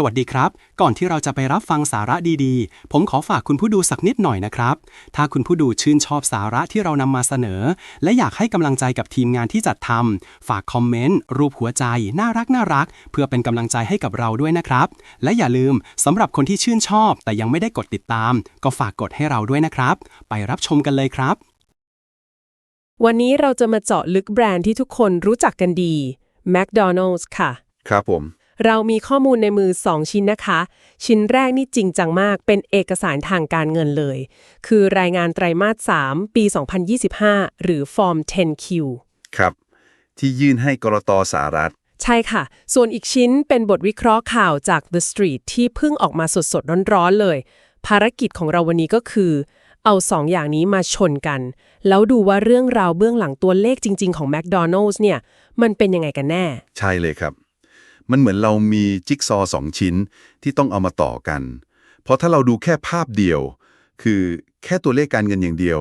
สวัสดีครับ ก่อนที่เราจะไปรับฟังสาระดีๆ ผมขอฝากคุณผู้ดูสักนิดหน่อยนะครับ ถ้าคุณผู้ดูชื่นชอบสาระที่เรานำมาเสนอ และอยากให้กำลังใจกับทีมงานที่จัดทำฝากคอมเมนต์ รูปหัวใจ น่ารักน่ารัก เพื่อเป็นกำลังใจให้กับเราด้วยนะครับ และอย่าลืมสำหรับคนที่ชื่นชอบ แต่ยังไม่ได้กดติดตาม ก็ฝากกดให้เราด้วยนะครับ ไปรับชมกันเลยครับ วันนี้เราจะมาเจาะลึกแบรนด์ที่ทุกคนรู้จักกันดี McDonald's ค่ะ ครับผม เรามีข้อมูลในมือ 2 ชิ้นนะคะ ชิ้นแรกนี่จริงจังมาก เป็นเอกสารทางการเงินเลย คือรายงานไตรมาส 3 ปี 2025 หรือ Form 10Q ครับ ที่ยื่นให้กรตสหรัฐ ใช่ค่ะ ส่วนอีกชิ้นเป็นบทวิเคราะห์ข่าวจาก The Street ที่เพิ่งออกมาสดๆ ร้อนๆเลย ภารกิจของเราวันนี้ก็คือเอาสองอย่างนี้มาชนกัน แล้วดูว่าเรื่องราวเบื้องหลังตัวเลขจริง ๆ ของ McDonald's เนี่ย มันเป็นยังไงกันแน่ ใช่เลยครับ มันเหมือนเรามีจิ๊กซอว์สองชิ้นที่ต้องเอามาต่อกัน เพราะถ้าเราดูแค่ภาพเดียว คือแค่ตัวเลขการเงินอย่างเดียว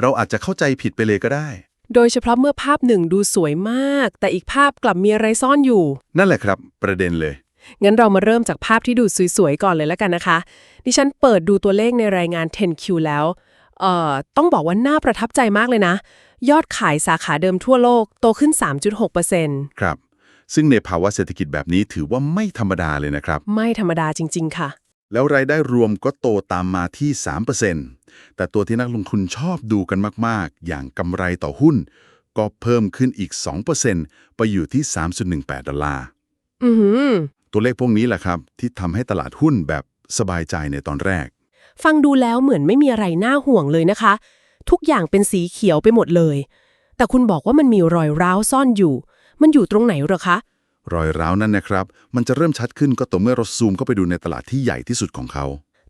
เราอาจจะเข้าใจผิดไปเลยก็ได้ โดยเฉพาะเมื่อภาพหนึ่งดูสวยมาก แต่อีกภาพกลับมีอะไรซ่อนอยู่ นั่นแหละครับ ประเด็นเลย งั้นเรามาเริ่มจากภาพที่ดูสวยๆก่อนเลยแล้วกันนะคะ ดิฉันเปิดดูตัวเลขในรายงาน 10Q แล้วเอ่อต้องบอกว่าน่าประทับใจมากเลยนะ ยอดขายสาขาเดิมทั่วโลกโตขึ้น 3.6%ครับ ซึ่งในภาวะเศรษฐกิจแบบนี้ถือว่าไม่ธรรมดาเลยนะครับ ไม่ธรรมดาจริง ๆ ค่ะ แล้วรายได้รวมก็โตตามมาที่ 3%แต่ตัวที่นักลงทุนชอบดูกันมาก ๆ อย่างกำไรต่อหุ้น ก็เพิ่มขึ้นอีก 2%ไปอยู่ที่ 3.18 ดอลลาร์อือหือตัวเลขพวกนี้แหละครับ ที่ทำให้ตลาดหุ้นแบบสบายใจในตอนแรก ฟังดูแล้วเหมือนไม่มีอะไรน่าห่วงเลยนะคะ ทุกอย่างเป็นสีเขียวไปหมดเลย แต่คุณบอกว่ามันมีรอยร้าวซ่อนอยู่ มันอยู่ตรงไหนเหรอคะ รอยร้าวนั่นนะครับ มันจะเริ่มชัดขึ้นก็ต่อเมื่อเราซูมเข้าไปดูในตลาดที่ใหญ่ที่สุดของเขา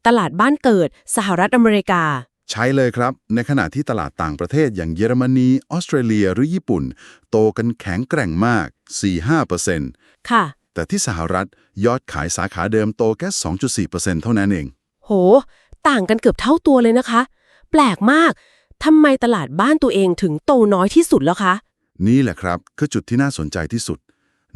ตลาดบ้านเกิด สหรัฐอเมริกา ใช่เลยครับ ในขณะที่ตลาดต่างประเทศอย่างเยอรมนี ออสเตรเลียหรือญี่ปุ่น โตกันแข็งแกร่งมาก 4-5%ค่ะ แต่ที่สหรัฐยอดขายสาขาเดิมโตแค่ 2.4%เท่านั้นเอง โห ต่างกันเกือบเท่าตัวเลยนะคะ แปลกมากทำไมตลาดบ้านตัวเองถึงโตน้อยที่สุดแล้วคะ นี่แหละครับคือจุดที่น่าสนใจที่สุด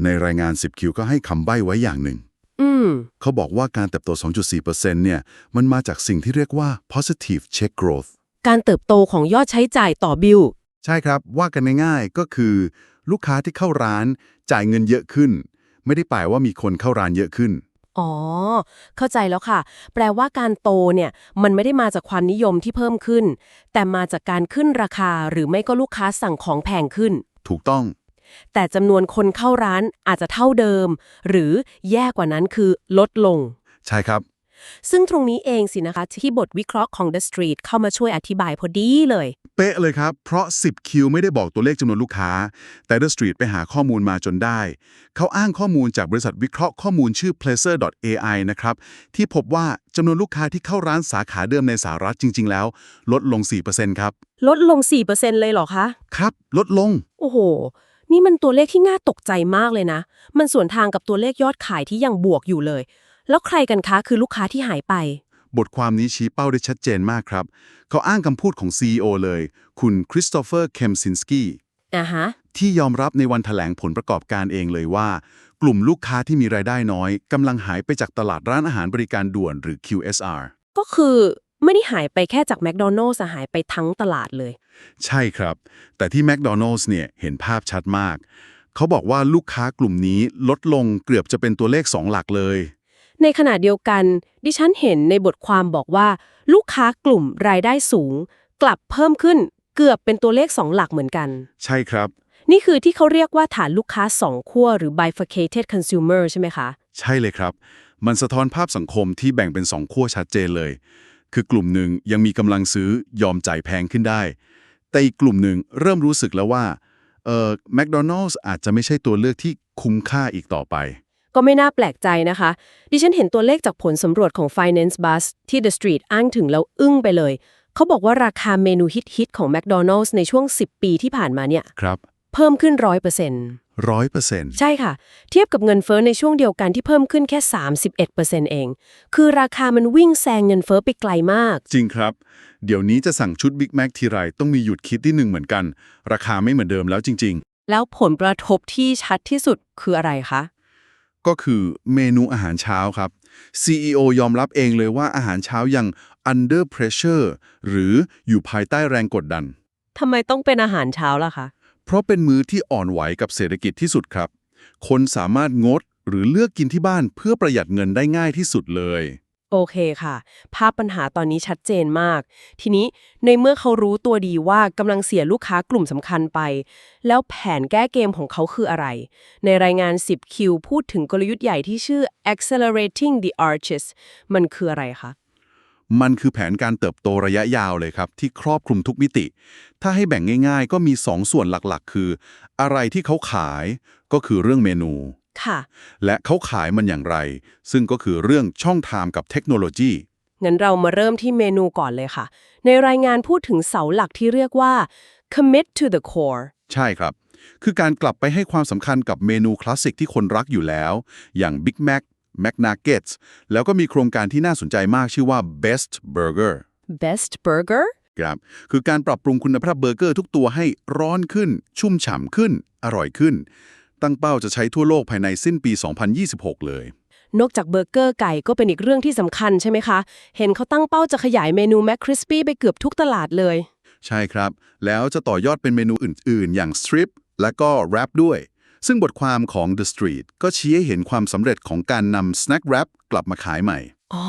ในรายงาน 10Q ก็ให้คำใบ้ไว้อย่างหนึ่งอืมเขาบอกว่าการเติบโต 2.4%เนี่ย มันมาจากสิ่งที่เรียกว่า positive check growth การเติบโตของยอดใช้จ่ายต่อบิล ใช่ครับ ว่ากันง่ายๆก็คือ ลูกค้าที่เข้าร้านจ่ายเงินเยอะขึ้น ไม่ได้แปลว่ามีคนเข้าร้านเยอะขึ้น อ๋อ เข้าใจแล้วค่ะ แปลว่าการโตเนี่ย มันไม่ได้มาจากความนิยมที่เพิ่มขึ้น แต่มาจากการขึ้นราคาหรือไม่ก็ลูกค้าสั่งของแพงขึ้น ถูกต้อง แต่จำนวนคนเข้าร้านอาจจะเท่าเดิม หรือแย่กว่านั้นคือลดลง ใช่ครับ ซึ่งตรงนี้เองสินะคะ ที่บทวิเคราะห์ของ The Street เข้ามาช่วยอธิบายพอดีเลย เป๊ะเลยครับ เพราะ 10Q ไม่ได้บอกตัวเลขจำนวนลูกค้า แต่ The Street ไปหาข้อมูลมาจนได้ เขาอ้างข้อมูลจากบริษัทวิเคราะห์ข้อมูลชื่อ Placer.ai นะครับ ที่พบว่าจำนวนลูกค้าที่เข้าร้านสาขาเดิมในสหรัฐจริง ๆ แล้ว ลดลง 4%ครับ ลดลง 4%เลยเหรอคะ ครับ ลดลง โอ้โห นี่มันตัวเลขที่น่าตกใจมากเลยนะ มันส่วนทางกับตัวเลขยอดขายที่ยังบวกอยู่เลย แล้วใครกันคะคือลูกค้าที่หายไป บทความนี้ชี้เป้าได้ชัดเจนมากครับ เขาอ้างคำพูดของ CEO เลย คุณคริสโตเฟอร์ เคมซินสกี้อ่าฮะ ที่ยอมรับในวันแถลงผลประกอบการเองเลยว่า กลุ่มลูกค้าที่มีรายได้น้อยกำลังหายไปจากตลาดร้านอาหารบริการด่วนหรือ QSR ก็คือไม่ได้หายไปแค่จากแม d โดนัล s หายไปทั้งตลาดเลย ใช่ครับ แต่ที่ McDonald's เนี่ยเห็นภาพชัดมาก เขาบอกว่าลูกค้ากลุ่มนี้ลดลงเกือบจะเป็นตัวเลข 2 หลักเลย ในขณะเดียวกัน ดิฉันเห็นในบทความบอกว่า ลูกค้ากลุ่มรายได้สูง กลับเพิ่มขึ้นเกือบเป็นตัวเลข2หลักเหมือนกัน ใช่ครับ นี่คือที่เขาเรียกว่าฐานลูกค้า2ขั้วหรือ bifurcated consumer ใช่ไหมคะ ใช่เลยครับ มันสะท้อนภาพสังคมที่แบ่งเป็น2ขั้วชัดเจนเลย คือกลุ่มหนึ่งยังมีกำลังซื้อยอมจ่ายแพงขึ้นได้ แต่อีกกลุ่มหนึ่งเริ่มรู้สึกแล้วว่าเอ่อ McDonald's อาจจะไม่ใช่ตัวเลือกที่คุ้มค่าอีกต่อไป ก็ไม่น่าแปลกใจนะคะ ดิฉันเห็นตัวเลขจากผลสำรวจของ Finance Bus ที่ The Street อ้างถึงแล้วอึ้งไปเลย เขาบอกว่าราคาเมนูฮิตๆของ McDonald's ในช่วง 10 ปีที่ผ่านมาเนี่ยครับเพิ่มขึ้น 100%ร้อยเปอร์เซ็นต์ใช่ค่ะ เทียบกับเงินเฟ้อในช่วงเดียวกันที่เพิ่มขึ้นแค่ 31%เอง คือราคามันวิ่งแซงเงินเฟ้อไปไกลมาก จริงครับ เดี๋ยวนี้จะสั่งชุด Big Mac ทีไรต้องมีหยุดคิดที่หนึ่งเหมือนกัน ราคาไม่เหมือนเดิมแล้วจริงแล้วผลกระทบที่ชัดที่สุดคืออะไรคะ ก็คือเมนูอาหารเช้าครับ CEO ยอมรับเองเลยว่าอาหารเช้ายัง under pressure หรืออยู่ภายใต้แรงกดดัน ทำไมต้องเป็นอาหารเช้าล่ะคะ เพราะเป็นมื้อที่อ่อนไหวกับเศรษฐกิจที่สุดครับ คนสามารถงดหรือเลือกกินที่บ้านเพื่อประหยัดเงินได้ง่ายที่สุดเลย โอเคค่ะ ภาพปัญหาตอนนี้ชัดเจนมาก ทีนี้ในเมื่อเขารู้ตัวดีว่ากำลังเสียลูกค้ากลุ่มสำคัญไป แล้วแผนแก้เกมของเขาคืออะไร ในรายงาน 10คิวพูดถึงกลยุทธ์ใหญ่ที่ชื่อ accelerating the arches มันคืออะไรคะ มันคือแผนการเติบโตระยะยาวเลยครับ ที่ครอบคลุมทุกมิติ ถ้าให้แบ่งง่าย ๆ ก็มี 2ส่วนหลักๆ คือ อะไรที่เขาขายก็คือเรื่องเมนู ค่ะ และเขาขายมันอย่างไร ซึ่งก็คือเรื่องช่องทางกับเทคโนโลยี งั้นเรามาเริ่มที่เมนูก่อนเลยค่ะ ในรายงานพูดถึงเสาหลักที่เรียกว่า commit to the core ใช่ครับ คือการกลับไปให้ความสำคัญกับเมนูคลาสสิกที่คนรักอยู่แล้ว อย่าง Big Mac McNuggets แล้วก็มีโครงการที่น่าสนใจมากชื่อว่า Best Burger best burger ครับ คือการปรับปรุงคุณภาพเบอร์เกอร์ทุกตัวให้ร้อนขึ้น ชุ่มฉ่ำขึ้น อร่อยขึ้น ตั้งเป้าจะใช้ทั่วโลกภายในสิ้นปี 2026 เลย นอกจากเบอร์เกอร์ไก่ก็เป็นอีกเรื่องที่สำคัญใช่ไหมคะ เห็นเขาตั้งเป้าจะขยายเมนู Mac Crispy ไปเกือบทุกตลาดเลย ใช่ครับ แล้วจะต่อยอดเป็นเมนูอื่น ๆ อย่าง Strip และก็ Wrap ด้วย ซึ่งบทความของ The Street ก็ชี้ให้เห็นความสำเร็จของการนำ Snack Wrap กลับมาขายใหม่ อ๋อ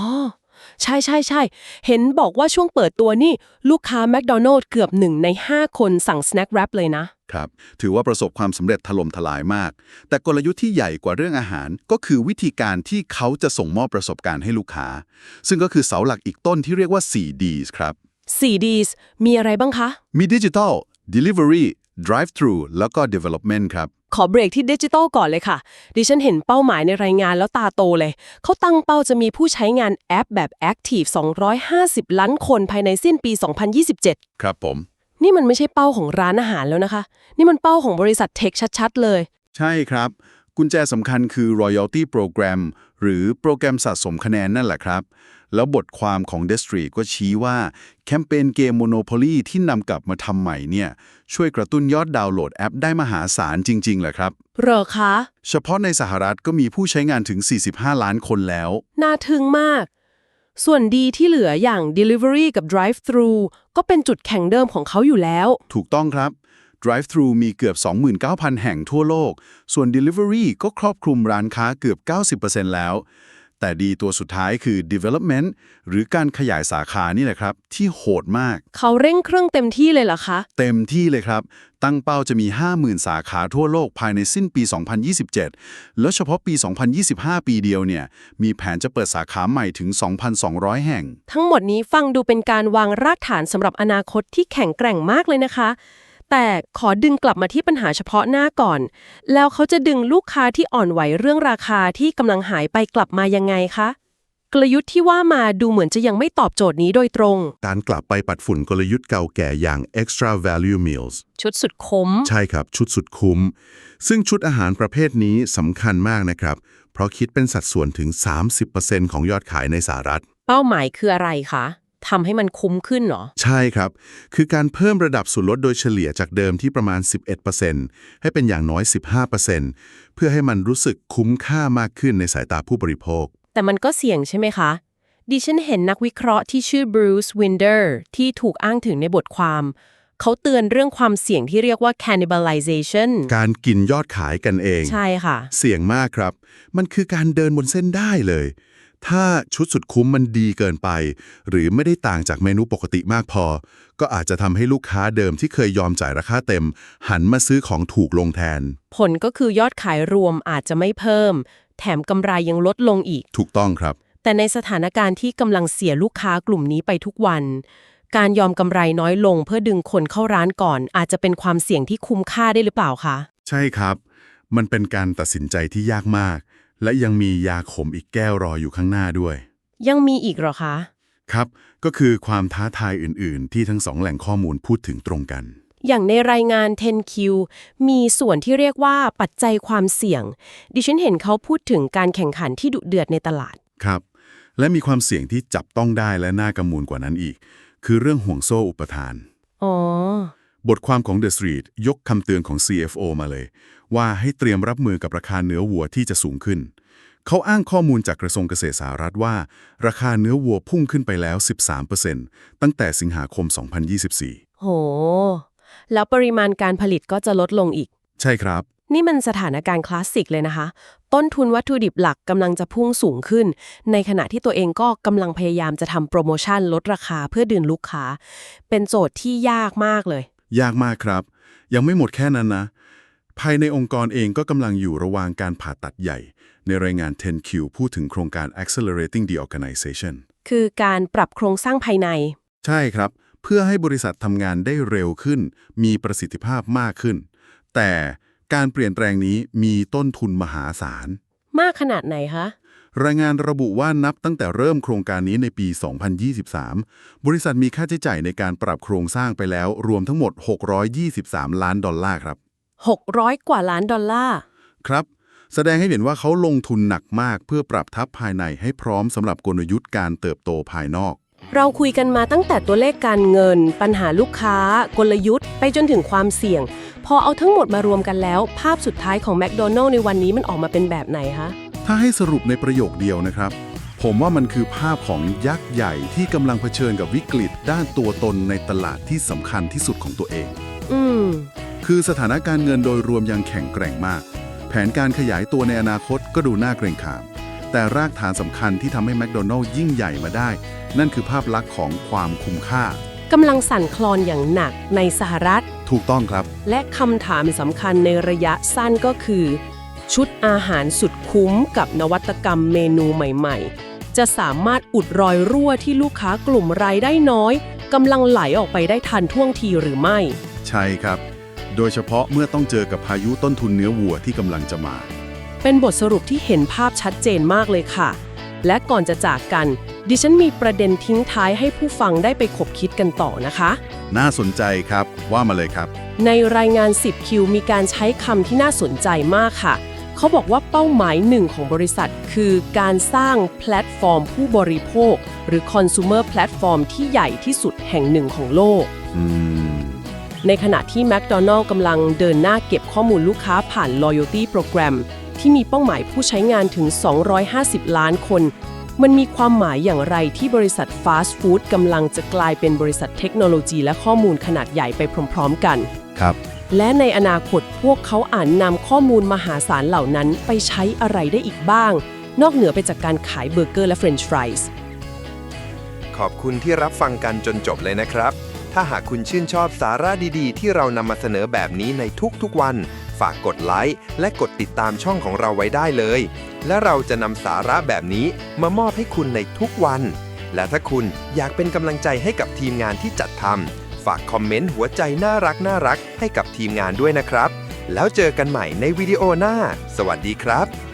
ใช่ใช่ใช่เห็นบอกว่าช่วงเปิดตัวนี่ ลูกค้า McDonald เกือบหนึ่งใน 5 คนสั่ง Snack Wrap เลยนะ ครับ ถือว่าประสบความสำเร็จถล่มทลายมาก แต่กลยุทธ์ที่ใหญ่กว่าเรื่องอาหาร ก็คือวิธีการที่เขาจะส่งมอบประสบการณ์ให้ลูกค้า ซึ่งก็คือเสาหลักอีกต้นที่เรียกว่า 4Ds ครับ 4Ds มีอะไรบ้างคะ มีดิจิทัล Delivery Drive Thru แล้วก็ Development ครับ ขอเบรกที่ดิจิตอลก่อนเลยค่ะ ดิฉันเห็นเป้าหมายในรายงานแล้วตาโตเลย เขาตั้งเป้าจะมีผู้ใช้งานแอปแบบ Active 250 ล้านคนภายในสิ้นปี 2027 ครับผม นี่มันไม่ใช่เป้าของร้านอาหารแล้วนะคะ นี่มันเป้าของบริษัทเทคชัด ๆ เลย ใช่ครับ กุญแจสำคัญคือ Royalty Program หรือโปรแกรมสะสมคะแนนนั่นแหละครับ แล้วบทความของ d e s t r y ก็ชี้ว่า แคมเปญเกม Monopoly ที่นำกลับมาทำใหม่เนี่ย ช่วยกระตุ้นยอดดาวน์โหลดแอปได้มหาศาลจริงๆแหละครับเหรอคะ เฉพาะในสหรัฐก็มีผู้ใช้งานถึง 45 ล้านคนแล้ว น่าทึ่งมาก ส่วนดีที่เหลืออย่าง Delivery กับ Drive-thru ก็เป็นจุดแข่งเดิมของเขาอยู่แล้ว ถูกต้องครับ Drive-thru มีเกือบ 29,000 แห่งทั่วโลก ส่วน Delivery ก็ครอบคลุมร้านค้าเกือบ 90%แล้ว แต่ดีตัวสุดท้ายคือ Development หรือการขยายสาขานี่แหละครับ ที่โหดมาก เขาเร่งเครื่องเต็มที่เลยเหรอคะ เต็มที่เลยครับ ตั้งเป้าจะมี 50,000 สาขาทั่วโลกภายในสิ้นปี 2027 แล้วเฉพาะปี 2025 ปีเดียวเนี่ย มีแผนจะเปิดสาขาใหม่ถึง 2,200 แห่ง ทั้งหมดนี้ฟังดูเป็นการวางรากฐานสำหรับอนาคตที่แข็งแกร่งมากเลยนะคะ แต่ขอดึงกลับมาที่ปัญหาเฉพาะหน้าก่อน แล้วเขาจะดึงลูกค้าที่อ่อนไหวเรื่องราคาที่กำลังหายไปกลับมายังไงคะ กลยุทธ์ที่ว่ามาดูเหมือนจะยังไม่ตอบโจทย์นี้โดยตรง การกลับไปปัดฝุ่นกลยุทธ์เก่าแก่อย่าง extra value meals ชุดสุดคุ้ม ใช่ครับ ชุดสุดคุ้ม ซึ่งชุดอาหารประเภทนี้สำคัญมากนะครับ เพราะคิดเป็นสัดส่วนถึง 30%ของยอดขายในสหรัฐ เป้าหมายคืออะไรคะ ทำให้มันคุ้มขึ้นเหรอ ใช่ครับ คือการเพิ่มระดับส่วนลดโดยเฉลี่ยจากเดิมที่ประมาณ 11%ให้เป็นอย่างน้อย 15%เพื่อให้มันรู้สึกคุ้มค่ามากขึ้นในสายตาผู้บริโภค แต่มันก็เสี่ยงใช่ไหมคะ ดิฉันเห็นนักวิเคราะห์ที่ชื่อบรูซวินเดอร์ที่ถูกอ้างถึงในบทความ เขาเตือนเรื่องความเสี่ยงที่เรียกว่า cannibalization การกินยอดขายกันเอง ใช่ค่ะ เสี่ยงมากครับ มันคือการเดินบนเส้นได้เลย ถ้าชุดสุดคุ้มมันดีเกินไป หรือไม่ได้ต่างจากเมนูปกติมากพอ ก็อาจจะทำให้ลูกค้าเดิมที่เคยยอมจ่ายราคาเต็ม หันมาซื้อของถูกลงแทน ผลก็คือยอดขายรวมอาจจะไม่เพิ่ม แถมกำไรยังลดลงอีก ถูกต้องครับ แต่ในสถานการณ์ที่กำลังเสียลูกค้ากลุ่มนี้ไปทุกวัน การยอมกำไรน้อยลงเพื่อดึงคนเข้าร้านก่อน อาจจะเป็นความเสี่ยงที่คุ้มค่าได้หรือเปล่าคะ ใช่ครับ มันเป็นการตัดสินใจที่ยากมาก และยังมียาขมอีกแก้วรออยู่ข้างหน้าด้วย ยังมีอีกเหรอคะ ครับ ก็คือความท้าทายอื่น ๆ ที่ทั้งสองแหล่งข้อมูลพูดถึงตรงกัน อย่างในรายงาน 10Q มีส่วนที่เรียกว่าปัจจัยความเสี่ยง ดิฉันเห็นเขาพูดถึงการแข่งขันที่ดุเดือดในตลาด ครับ และมีความเสี่ยงที่จับต้องได้และน่ากังวลกว่านั้นอีก คือเรื่องห่วงโซ่อุปทาน อ๋อ บทความของ The Street ยกคำเตือนของ CFO มาเลย ว่าให้เตรียมรับมือกับราคาเนื้อวัวที่จะสูงขึ้น เขาอ้างข้อมูลจากกระทรวงเกษตรสหรัฐว่า ราคาเนื้อวัวพุ่งขึ้นไปแล้ว 13%ตั้งแต่สิงหาคม 2024 โห แล้วปริมาณการผลิตก็จะลดลงอีก ใช่ครับ นี่มันสถานการณ์คลาสสิกเลยนะคะ ต้นทุนวัตถุดิบหลักกำลังจะพุ่งสูงขึ้น ในขณะที่ตัวเองก็กำลังพยายามจะทำโปรโมชั่นลดราคาเพื่อดึงลูกค้า เป็นโจทย์ที่ยากมากเลย ยากมากครับ ยังไม่หมดแค่นั้นนะ ภายในองค์กรเองก็กำลังอยู่ระหว่างการผ่าตัดใหญ่ ในรายงาน 10Q พูดถึงโครงการ Accelerating the Organization คือการปรับโครงสร้างภายใน ใช่ครับ เพื่อให้บริษัททำงานได้เร็วขึ้น มีประสิทธิภาพมากขึ้น แต่การเปลี่ยนแปลงนี้มีต้นทุนมหาศาล มากขนาดไหนคะ รายงานระบุว่านับตั้งแต่เริ่มโครงการนี้ในปี 2023 บริษัทมีค่าใช้จ่ายในการปรับโครงสร้างไปแล้ว รวมทั้งหมด 623 ล้านดอลลาร์ครับ 600 กว่าล้านดอลลาร์ ครับ แสดงให้เห็นว่าเขาลงทุนหนักมากเพื่อปรับทัพภายในให้พร้อมสำหรับกลยุทธ์การเติบโตภายนอก เราคุยกันมาตั้งแต่ตัวเลขการเงิน ปัญหาลูกค้า กลยุทธ์ ไปจนถึงความเสี่ยง พอเอาทั้งหมดมารวมกันแล้ว ภาพสุดท้ายของแม d โดนัล s ในวันนี้มันออกมาเป็นแบบไหนคะ ถ้าให้สรุปในประโยคเดียวนะครับ ผมว่ามันคือภาพของยักษ์ใหญ่ที่กำลังเผชิญกับวิกฤตด้านตัวตนในตลาดที่สำคัญที่สุดของตัวเอง อืม คือสถานการณ์เงินโดยรวมยังแข็งแกร่งมาก แผนการขยายตัวในอนาคตก็ดูน่าเกรงขาม แต่รากฐานสำคัญที่ทำให้แม d โดนัล s ยิ่งใหญ่มาได้ นั่นคือภาพลักษณ์ของความคุ้มค่ากำลังสั่นคลอนอย่างหนักในสหรัฐ ถูกต้องครับ และคำถามสำคัญในระยะสั้นก็คือ ชุดอาหารสุดคุ้มกับนวัตกรรมเมนูใหม่ๆ จะสามารถอุดรอยรั่วที่ลูกค้ากลุ่มรายได้น้อยกำลังไหลออกไปได้ทันท่วงทีหรือไม่ ใช่ครับ โดยเฉพาะเมื่อต้องเจอกับพายุต้นทุนเนื้อวัวที่กำลังจะมา เป็นบทสรุปที่เห็นภาพชัดเจนมากเลยค่ะ และก่อนจะจากกัน ดิฉันมีประเด็นทิ้งท้ายให้ผู้ฟังได้ไปขบคิดกันต่อนะคะ น่าสนใจครับว่ามาเลยครับ ในรายงาน 10คิวมีการใช้คำที่น่าสนใจมากค่ะ เขาบอกว่าเป้าหมายหนึ่งของบริษัท คือการสร้างแพลตฟอร์มผู้บริโภค หรือ consumer platform ที่ใหญ่ที่สุดแห่งหนึ่งของโลกอืมในขณะที่ McDonald กำลังเดินหน้าเก็บข้อมูลลูกค้าผ่าน Loyalty Program ที่มีเป้าหมายผู้ใช้งานถึง 250 ล้านคน มันมีความหมายอย่างไรที่บริษัทฟาสต์ฟู้ดกำลังจะกลายเป็นบริษัทเทคโนโลยีและข้อมูลขนาดใหญ่ไปพร้อม ๆ กัน ครับ และในอนาคตพวกเขาอ่านนำข้อมูลมหาศาลเหล่านั้นไปใช้อะไรได้อีกบ้าง นอกเหนือไปจากการขายเบอร์เกอร์และเฟรนช์ฟรายส์ขอบคุณที่รับฟังกันจนจบเลยนะครับ ถ้าหากคุณชื่นชอบสาระดีๆ ที่เรานำมาเสนอแบบนี้ในทุกๆวัน ฝากกดไลค์และกดติดตามช่องของเราไว้ได้เลย และเราจะนำสาระแบบนี้มามอบให้คุณในทุกวัน และถ้าคุณอยากเป็นกำลังใจให้กับทีมงานที่จัดทำ ฝากคอมเมนต์หัวใจน่ารักน่ารักให้กับทีมงานด้วยนะครับ แล้วเจอกันใหม่ในวิดีโอหน้า สวัสดีครับ